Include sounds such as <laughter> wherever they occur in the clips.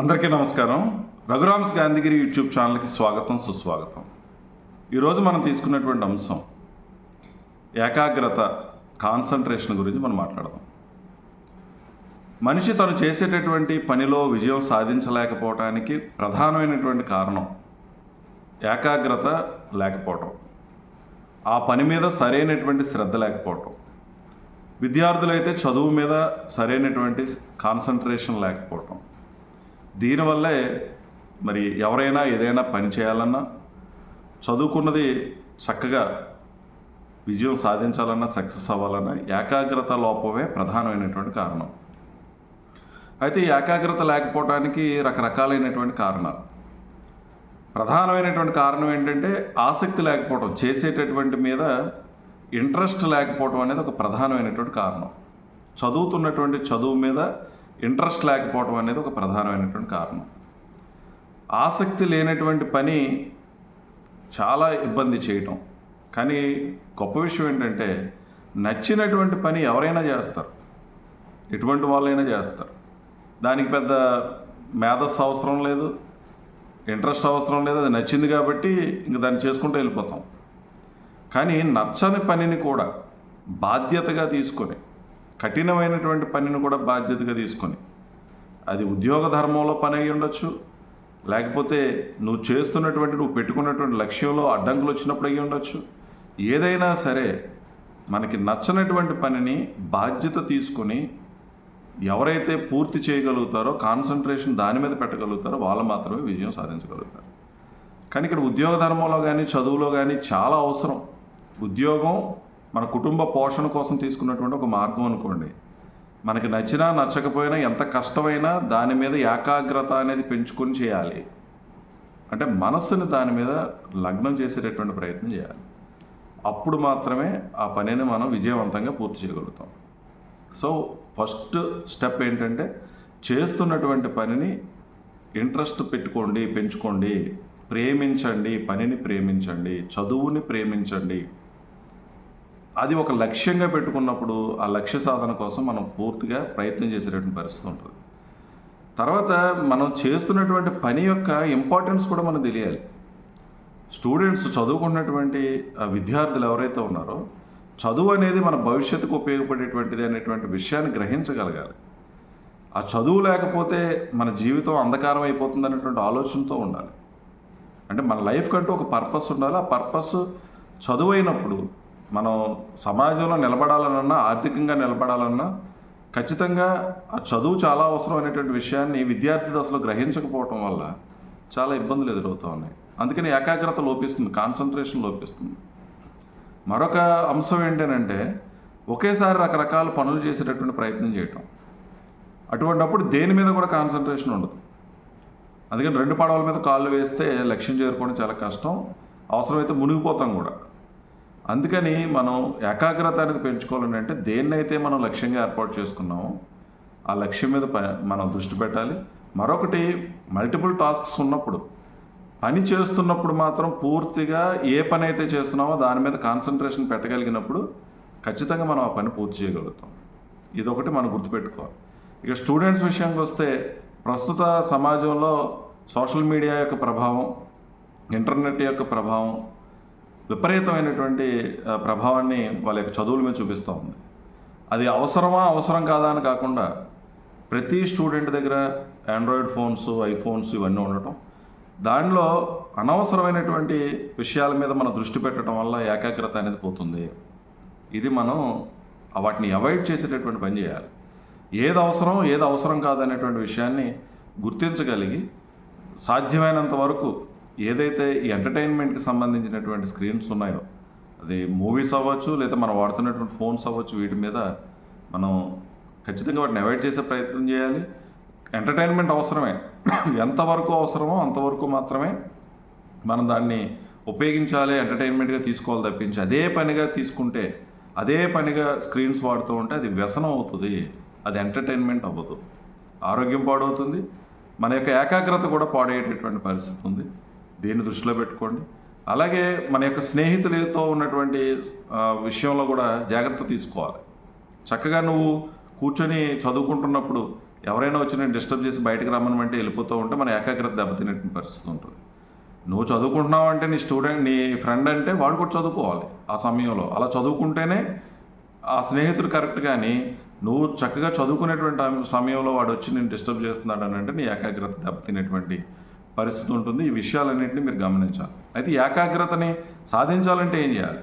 అందరికీ నమస్కారం. రఘురామ్స్ గాంధీగిరి యూట్యూబ్ ఛానల్కి స్వాగతం సుస్వాగతం. ఈరోజు మనం తీసుకున్నటువంటి అంశం ఏకాగ్రత కాన్సన్ట్రేషన్ గురించి మనం మాట్లాడదాం. మనిషి తను చేసేటటువంటి పనిలో విజయం సాధించలేకపోవటానికి ప్రధానమైనటువంటి కారణం ఏకాగ్రత లేకపోవటం. ఆ పని మీద సరైనటువంటి శ్రద్ధ లేకపోవటం. విద్యార్థులైతే చదువు మీద సరైనటువంటి కాన్సన్ట్రేషన్ లేకపోవటం. దీనివల్లే మరి ఎవరైనా ఏదైనా పని చేయాలన్నా చదువుకున్నది చక్కగా విజయం సాధించాలన్నా సక్సెస్ అవ్వాలన్నా ఏకాగ్రత లోపమే ప్రధానమైనటువంటి కారణం. అయితే ఏకాగ్రత లేకపోవడానికి రకరకాలైనటువంటి కారణాలు. ప్రధానమైనటువంటి కారణం ఏంటంటే ఆసక్తి లేకపోవడం చేసేటటువంటి మీద ఇంట్రెస్ట్ లేకపోవడం అనేది ఒక ప్రధానమైనటువంటి కారణం. చదువుతున్నటువంటి చదువు మీద ఇంట్రెస్ట్ లేకపోవడం అనేది ఒక ప్రధానమైనటువంటి కారణం. ఆసక్తి లేనటువంటి పని చాలా ఇబ్బంది చేయటం. కానీ గొప్ప విషయం ఏంటంటే నచ్చినటువంటి పని ఎవరైనా చేస్తారు. ఎటువంటి వాళ్ళైనా చేస్తారు. దానికి పెద్ద మేధస్సు అవసరం లేదు. ఇంట్రెస్ట్ అవసరం లేదు. అది నచ్చింది కాబట్టి ఇంక దాన్ని చేసుకుంటూ వెళ్ళిపోతాం. కానీ నచ్చని పనిని కూడా బాధ్యతగా తీసుకొని కఠినమైనటువంటి పనిని కూడా బాధ్యతగా తీసుకొని అది ఉద్యోగ ధర్మంలో పని అయి ఉండొచ్చు లేకపోతే నువ్వు చేస్తున్నటువంటి నువ్వు పెట్టుకున్నటువంటి లక్ష్యంలో అడ్డంకులు వచ్చినప్పుడు అయ్యి ఉండొచ్చు. ఏదైనా సరే మనకి నచ్చనటువంటి పనిని బాధ్యత తీసుకొని ఎవరైతే పూర్తి చేయగలుగుతారో కాన్సన్ట్రేషన్ దాని మీద పెట్టగలుగుతారో వాళ్ళు మాత్రమే విజయం సాధించగలుగుతారు. కానీ ఇక్కడ ఉద్యోగ ధర్మంలో కానీ చదువులో కానీ చాలా అవసరం. ఉద్యోగం మన కుటుంబ పోషణ కోసం తీసుకున్నటువంటి ఒక మార్గం అనుకోండి. మనకి నచ్చినా నచ్చకపోయినా ఎంత కష్టమైనా దాని మీద ఏకాగ్రత అనేది పెంచుకొని చేయాలి. అంటే మనస్సుని దాని మీద లగ్నం చేసేటటువంటి ప్రయత్నం చేయాలి. అప్పుడు మాత్రమే ఆ పనిని మనం విజయవంతంగా పూర్తి చేయగలుగుతాం. సో ఫస్ట్ స్టెప్ ఏంటంటే చేస్తున్నటువంటి పనిని ఇంట్రెస్ట్ పెట్టుకోండి పెంచుకోండి. ప్రేమించండి పనిని ప్రేమించండి చదువుని ప్రేమించండి. అది ఒక లక్ష్యంగా పెట్టుకున్నప్పుడు ఆ లక్ష్య సాధన కోసం మనం పూర్తిగా ప్రయత్నం చేసేటటువంటి పరిస్థితి ఉంటుంది. తర్వాత మనం చేస్తున్నటువంటి పని యొక్క ఇంపార్టెన్స్ కూడా మనం తెలియాలి. స్టూడెంట్స్ చదువుకున్నటువంటి విద్యార్థులు ఎవరైతే ఉన్నారో చదువు అనేది మన భవిష్యత్తుకు ఉపయోగపడేటువంటిది అనేటువంటి విషయాన్ని గ్రహించగలగాలి. ఆ చదువు లేకపోతే మన జీవితం అంధకారం అయిపోతుంది అనేటువంటి ఆలోచనతో ఉండాలి. అంటే మన లైఫ్ కంటూ ఒక పర్పస్ ఉండాలి. ఆ పర్పస్ చదువు అయినప్పుడు మనం సమాజంలో నిలబడాలన్నా ఆర్థికంగా నిలబడాలన్నా ఖచ్చితంగా ఆ చదువు చాలా అవసరం అనేటువంటి విషయాన్ని విద్యార్థి దశలో గ్రహించకపోవటం వల్ల చాలా ఇబ్బందులు ఎదురవుతూ ఉన్నాయి. అందుకని ఏకాగ్రత లోపిస్తుంది కాన్సన్ట్రేషన్ లోపిస్తుంది. మరొక అంశం ఏంటంటే ఒకేసారి రకరకాల పనులు చేసేటటువంటి ప్రయత్నం చేయటం. అటువంటప్పుడు దేని మీద కూడా కాన్సన్ట్రేషన్ ఉండదు. అందుకని రెండు పడవల మీద కాళ్ళు వేస్తే లక్ష్యం చేరుకోవడం చాలా కష్టం. అవసరమైతే మునిగిపోతాం కూడా. అందుకని మనం ఏకాగ్రత అనేది పెంచుకోవాలని అంటే దేన్నైతే మనం లక్ష్యంగా ఏర్పాటు చేసుకున్నామో ఆ లక్ష్యం మీద ప- మనం దృష్టి పెట్టాలి. మరొకటి మల్టిపుల్ టాస్క్స్ ఉన్నప్పుడు పని చేస్తున్నప్పుడు మాత్రం పూర్తిగా ఏ పని అయితే చేస్తున్నామో దాని మీద కాన్సన్ట్రేషన్ పెట్టగలిగినప్పుడు ఖచ్చితంగా మనం ఆ పని పూర్తి చేయగలుగుతాం. ఇదొకటి మనం గుర్తుపెట్టుకోవాలి. ఇక స్టూడెంట్స్ విషయానికి వస్తే ప్రస్తుత సమాజంలో సోషల్ మీడియా యొక్క ప్రభావం ఇంటర్నెట్ యొక్క ప్రభావం విపరీతమైనటువంటి ప్రభావాన్ని వాళ్ళ యొక్క చదువుల మీద చూపిస్తూ ఉంది. అది అవసరమా అవసరం కాదా అని కాకుండా ప్రతి స్టూడెంట్ దగ్గర ఆండ్రాయిడ్ ఫోన్స్ ఐఫోన్స్ ఇవన్నీ ఉండటం దానిలో అనవసరమైనటువంటి విషయాల మీద మన దృష్టి పెట్టడం వల్ల ఏకాగ్రత అనేది పోతుంది. ఇది మనం వాటిని అవాయిడ్ చేసేటటువంటి పని చేయాలి. ఏది అవసరం ఏది అవసరం కాదనేటువంటి విషయాన్ని గుర్తించగలిగి సాధ్యమైనంత వరకు ఏదైతే ఈ ఎంటర్టైన్మెంట్కి సంబంధించినటువంటి స్క్రీన్స్ ఉన్నాయో అది మూవీస్ అవ్వచ్చు లేదా మనం వాడుతున్నటువంటి ఫోన్స్ అవ్వచ్చు వీటి మీద మనం ఖచ్చితంగా వాటిని అవాయిడ్ చేసే ప్రయత్నం చేయాలి. ఎంటర్టైన్మెంట్ అవసరమే. ఎంతవరకు అవసరమో అంతవరకు మాత్రమే మనం దాన్ని ఉపయోగించాలి ఎంటర్టైన్మెంట్గా తీసుకోవాలి తప్పించి అదే పనిగా తీసుకుంటే అదే పనిగా స్క్రీన్స్ వాడుతూ ఉంటే అది వ్యసనం అవుతుంది. అది ఎంటర్టైన్మెంట్ అవ్వదు. ఆరోగ్యం పాడవుతుంది. మన యొక్క ఏకాగ్రత కూడా పాడయ్యేటటువంటి పరిస్థితి ఉంది. దీన్ని దృష్టిలో పెట్టుకోండి. అలాగే మన యొక్క స్నేహితులతో ఉన్నటువంటి విషయంలో కూడా జాగ్రత్త తీసుకోవాలి. చక్కగా నువ్వు కూర్చొని చదువుకుంటున్నప్పుడు ఎవరైనా వచ్చి నేను డిస్టర్బ్ చేసి బయటకు రమ్మనమంటే వెళ్ళిపోతూ ఉంటే మన ఏకాగ్రత దెబ్బతినే పరిస్థితి ఉంటుంది. నువ్వు చదువుకుంటున్నావు అంటే నీ స్టూడెంట్ నీ ఫ్రెండ్ అంటే వాడు కూడా చదువుకోవాలి ఆ సమయంలో. అలా చదువుకుంటేనే ఆ స్నేహితుడు కరెక్ట్ కానీ నువ్వు చక్కగా చదువుకునేటువంటి సమయంలో వాడు వచ్చి నేను డిస్టర్బ్ చేస్తున్నాడు అని అంటే నీ ఏకాగ్రత దెబ్బతినేటువంటి పరిస్థితి ఉంటుంది. ఈ విషయాలన్నింటినీ మీరు గమనించాలి. అయితే ఏకాగ్రతని సాధించాలంటే ఏం చేయాలి?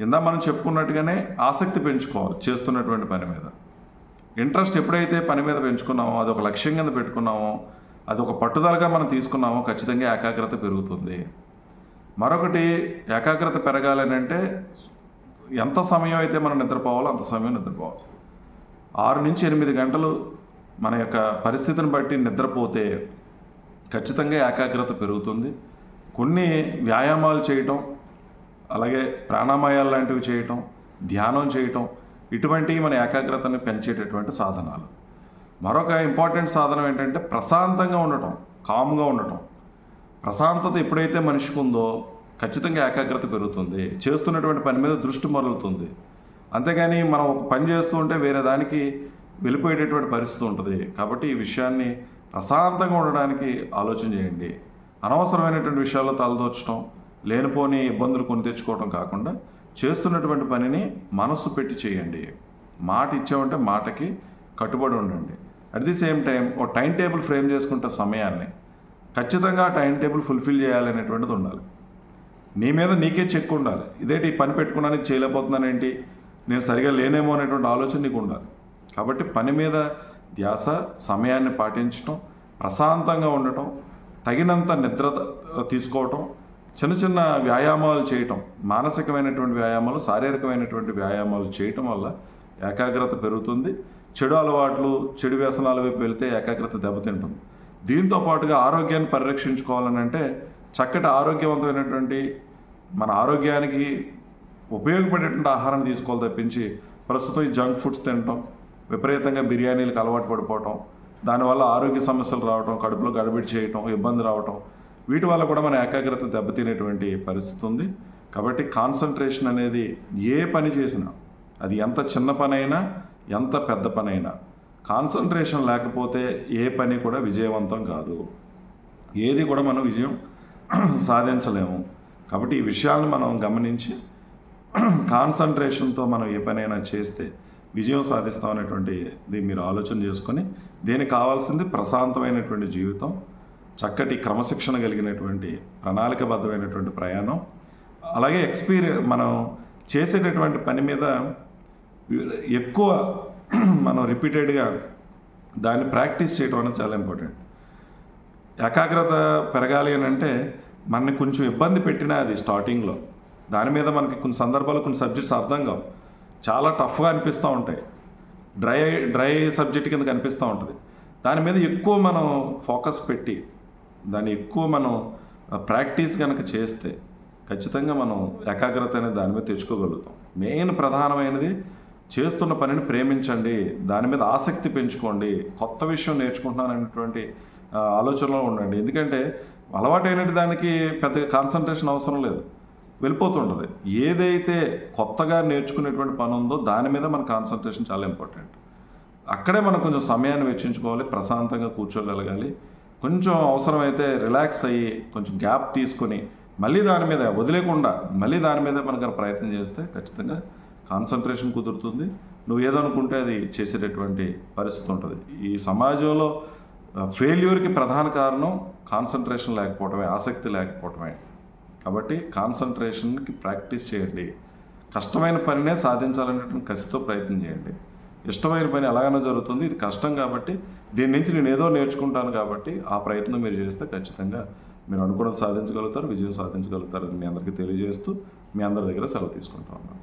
ఇందా మనం చెప్పుకున్నట్టుగానే ఆసక్తి పెంచుకోవాలి చేస్తున్నటువంటి పని మీద. ఇంట్రెస్ట్ ఎప్పుడైతే పని మీద పెంచుకున్నామో అది ఒక లక్ష్యం కింద పెట్టుకున్నామో అది ఒక పట్టుదలగా మనం తీసుకున్నామో ఖచ్చితంగా ఏకాగ్రత పెరుగుతుంది. మరొకటి ఏకాగ్రత పెరగాలని అంటే ఎంత సమయం అయితే మనం నిద్రపోవాలో అంత సమయం నిద్రపోవాలి. ఆరు నుంచి ఎనిమిది గంటలు మన యొక్క పరిస్థితిని బట్టి నిద్రపోతే ఖచ్చితంగా ఏకాగ్రత పెరుగుతుంది. కొన్ని వ్యాయామాలు చేయటం అలాగే ప్రాణాయామాలు లాంటివి చేయటం ధ్యానం చేయటం ఇటువంటివి మన ఏకాగ్రతను పెంచేటటువంటి సాధనాలు. మరొక ఇంపార్టెంట్ సాధనం ఏంటంటే ప్రశాంతంగా ఉండటం కామ్గా ఉండటం. ప్రశాంతత ఎప్పుడైతే మనిషికి ఉందో ఖచ్చితంగా ఏకాగ్రత పెరుగుతుంది. చేస్తున్నటువంటి పని మీద దృష్టి మరలుతుంది. అంతేగాని మనం ఒక పని చేస్తూ ఉంటే వేరే దానికి వెళ్ళిపోయేటటువంటి పరిస్థితి ఉంటుంది. కాబట్టి ఈ విషయాన్ని ప్రశాంతంగా ఉండడానికి ఆలోచన చేయండి. అనవసరమైనటువంటి విషయాల్లో తలదోచడం లేనిపోని ఇబ్బందులు కొని తెచ్చుకోవడం కాకుండా చేస్తున్నటువంటి పనిని మనస్సు పెట్టి చేయండి. మాట ఇచ్చామంటే మాటకి కట్టుబడి ఉండండి. అట్ ది సేమ్ టైం ఓ టైం టేబుల్ ఫ్రేమ్ చేసుకుంటే సమయాన్ని ఖచ్చితంగా టైం టేబుల్ ఫుల్ఫిల్ చేయాలనేటువంటిది ఉండాలి. నీ మీద నీకే చెక్ ఉండాలి. ఇదేంటి ఈ పని పెట్టుకున్నానికి చేయలేకపోతున్నాను ఏంటి నేను సరిగా లేనేమో అనేటువంటి ఆలోచన నీకు ఉండాలి. కాబట్టి పని మీద ధ్యాస సమయాన్ని పాటించటం ప్రశాంతంగా ఉండటం తగినంత నిద్ర తీసుకోవటం చిన్న చిన్న వ్యాయామాలు చేయటం మానసికమైనటువంటి వ్యాయామాలు శారీరకమైనటువంటి వ్యాయామాలు చేయటం వల్ల ఏకాగ్రత పెరుగుతుంది. చెడు అలవాట్లు చెడు వ్యసనాల వైపు వెళ్తే ఏకాగ్రత దెబ్బతింటుంది. దీంతో పాటుగా ఆరోగ్యాన్ని పరిరక్షించుకోవాలని అంటే చక్కటి ఆరోగ్యవంతమైనటువంటి మన ఆరోగ్యానికి ఉపయోగపడేటువంటి ఆహారాన్ని తీసుకోవాలి తప్పించి ప్రస్తుతం ఈ జంక్ ఫుడ్స్ తినటం విపరీతంగా బిర్యానీలకు అలవాటు పడిపోవటం దానివల్ల ఆరోగ్య సమస్యలు రావటం కడుపులో గడబిడి చేయటం ఇబ్బంది రావటం వీటి వల్ల కూడా మన ఏకాగ్రత దెబ్బతినేటువంటి పరిస్థితి ఉంది. కాబట్టి కాన్సన్ట్రేషన్ అనేది ఏ పని చేసినా అది ఎంత చిన్న పని అయినా ఎంత పెద్ద పని అయినా కాన్సన్ట్రేషన్ లేకపోతే ఏ పని కూడా విజయవంతం కాదు. ఏది కూడా మనం విజయం <clears throat> సాధించలేము. కాబట్టి ఈ విషయాలను మనం గమనించి <clears throat> కాన్సన్ట్రేషన్తో మనం ఏ పనైనా చేస్తే విజయం సాధిస్తాం అనేటువంటిది మీరు ఆలోచన చేసుకొని దీనికి కావాల్సింది ప్రశాంతమైనటువంటి జీవితం చక్కటి క్రమశిక్షణ కలిగినటువంటి ప్రణాళికబద్ధమైనటువంటి ప్రయాణం అలాగే ఎక్స్పీరియన్స్ మనం చేసేటటువంటి పని మీద ఎక్కువ మనం రిపీటెడ్గా దాన్ని ప్రాక్టీస్ చేయడం అనేది చాలా ఇంపార్టెంట్. ఏకాగ్రత పెరగాలి అని అంటే మనని కొంచెం ఇబ్బంది పెట్టినా అది స్టార్టింగ్లో. దాని మీద మనకి కొన్ని సందర్భాలు కొన్ని సబ్జెక్ట్స్ అర్థం కావు. చాలా టఫ్గా అనిపిస్తూ ఉంటాయి. డ్రై డ్రై సబ్జెక్ట్ కింద కనిపిస్తూ ఉంటుంది. దాని మీద ఎక్కువ మనం ఫోకస్ పెట్టి దాన్ని ఎక్కువ మనం ప్రాక్టీస్ కనుక చేస్తే ఖచ్చితంగా మనం ఏకాగ్రత అనేది దాని మీద తెచ్చుకోగలుగుతాం. మెయిన్ ప్రధానమైనది చేస్తున్న పనిని ప్రేమించండి దాని మీద ఆసక్తి పెంచుకోండి కొత్త విషయం నేర్చుకుంటున్నాను అనేటువంటి ఆలోచనలో ఉండండి. ఎందుకంటే అలవాటైనటువంటి దానికి పెద్ద కాన్సన్ట్రేషన్ అవసరం లేదు. వెళ్ళిపోతుంటుంది. ఏదైతే కొత్తగా నేర్చుకునేటువంటి పని ఉందో దాని మీద మన కాన్సన్ట్రేషన్ చాలా ఇంపార్టెంట్ అక్కడే మనం కొంచెం సమయాన్ని వెచ్చించుకోవాలి ప్రశాంతంగా కూర్చోగలగాలి. కొంచెం అవసరమైతే రిలాక్స్ అయ్యి కొంచెం గ్యాప్ తీసుకొని మళ్ళీ దాని మీద వదిలేకుండా మళ్ళీ దాని మీద మనకు ప్రయత్నం చేస్తే ఖచ్చితంగా కాన్సన్ట్రేషన్ కుదురుతుంది. నువ్వు ఏదనుకుంటే అది చేసేటటువంటి పరిస్థితి ఉంటుంది. ఈ సమాజంలో ఫెయిల్యూర్కి ప్రధాన కారణం కాన్సన్ట్రేషన్ లేకపోవటమే ఆసక్తి లేకపోవటమే. కాబట్టి కాన్సన్ట్రేషన్కి ప్రాక్టీస్ చేయండి. కష్టమైన పనినే సాధించాలనేటువంటి కసితో ప్రయత్నం చేయండి. ఇష్టమైన పని ఎలాగైనా జరుగుతుంది ఇది కష్టం కాబట్టి దీని నుంచి నేను ఏదో నేర్చుకుంటాను కాబట్టి ఆ ప్రయత్నం మీరు చేస్తే ఖచ్చితంగా మీరు అనుకున్నది సాధించగలుగుతారు విజయం సాధించగలుగుతారని మీ అందరికీ తెలియజేస్తూ మీ అందరి దగ్గర సెలవు తీసుకుంటా ఉన్నాను.